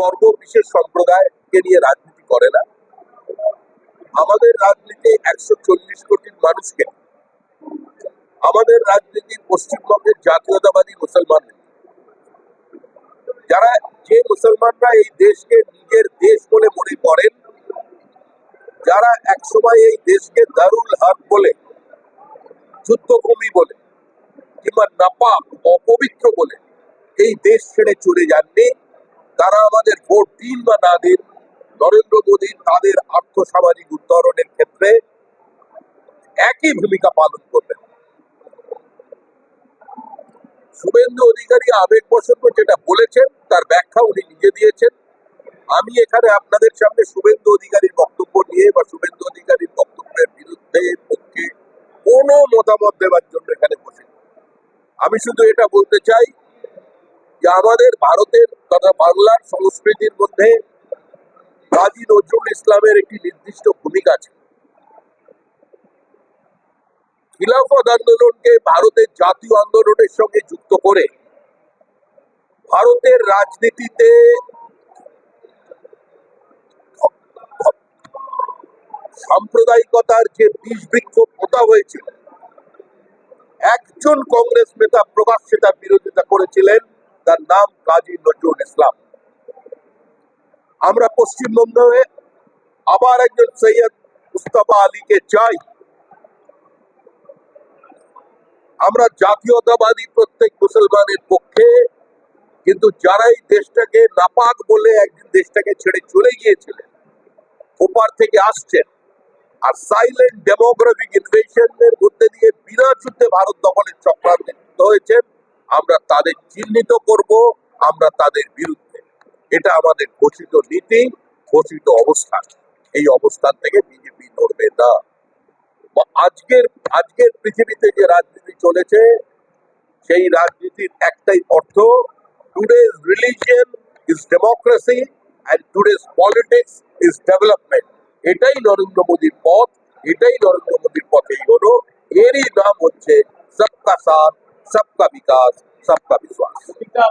বর্গ বিশেষ সম্প্রদায়কে নিয়ে রাজনীতি করে না। আমাদের রাজনীতি একশো চল্লিশ কোটির মানুষকে। আমাদের রাজনীতি পশ্চিমবঙ্গের জাতীয়তাবাদী মুসলমান যারা যে মুসলমানরা এই দেশকে নিজের দেশ বলে মনে করেন, যারা একসময় এই দেশকে দারুল হক বলে, যুদ্ধভূমি বলে, কিংবা নাপাক, অপবিত্র বলে, এই দেশ ছেড়ে চলে যাননি। তারা আমাদের ভোট দিন বা না দিন, নরেন্দ্র মোদী তাদের আর্থসামাজিক উত্তরণের ক্ষেত্রে একই ভূমিকা পালন করবেন শুভেন্দু অধিকারী আবেগবশত যেটা বলেছেন, তার ব্যাখ্যা উনি নিজে দিয়েছেন আমি এখানে আপনাদের সামনে শুভেন্দু অধিকারীর বক্তব্য নিয়ে বা শুভেন্দু অধিকারীর বক্তব্যের বিরুদ্ধে পক্ষে কোনো মতামত দেওয়ার জন্য এখানে বসে। আমি শুধু এটা বলতে চাই যে আমাদের ভারতের তথা বাংলার সংস্কৃতির মধ্যে কাজী নজরুল ইসলামের একটি নির্দিষ্ট ভূমিকা আছে। খিলাফত আন্দোলনকে ভারতের জাতীয় আন্দোলনের সঙ্গে যুক্ত করে ভারতের রাজনীতিতে সাম্প্রদায়িকতার যে বীজ বৃক্ষ পোতা হয়েছিল, একজন কংগ্রেস নেতা প্রকাশ্যে তার বিরোধিতা করেছিলেন। তার নাম কাজী নজরুল ইসলাম। আমরা পশ্চিমবঙ্গে আবার একজন সৈয়দ মুস্তফা আলীকে চাই। আমরা জাতীয়তাবাদী প্রত্যেক মুসলমানের পক্ষে, কিন্তু যারা এই দেশটাকে নাপাক বলে একদিন দেশটাকে ছেড়ে চলে গিয়েছিলেন, ওপার থেকে আসছেন, আর সাইলেন্ট ডেমোগ্রাফিক ইনভেশনের মধ্যে দিয়ে বিনা যুদ্ধে ভারত দখলের চক্রান্তে হয়েছেন আমরা তাদের চিহ্নিত করব, আমরা তাদের বিরুদ্ধে। এটা আমাদের ঘোষিত নীতি, ঘোষিত অবস্থান। এই অবস্থান থেকে বিজেপি নড়বে না। আজকের আজকের পৃথিবীতে যে রাজনীতি চলেছে, সেই রাজনীতির একটাই অর্থ today's religion is democracy and today's politics is development এটাই নরেন্দ্র মোদীর পথ, এটাই নরেন্দ্র মোদীর পথে এগোনো। এরই নাম হচ্ছে সবকা সাথ। সবকা বিকাশ সবকা বিশ্বাস প্রতিটা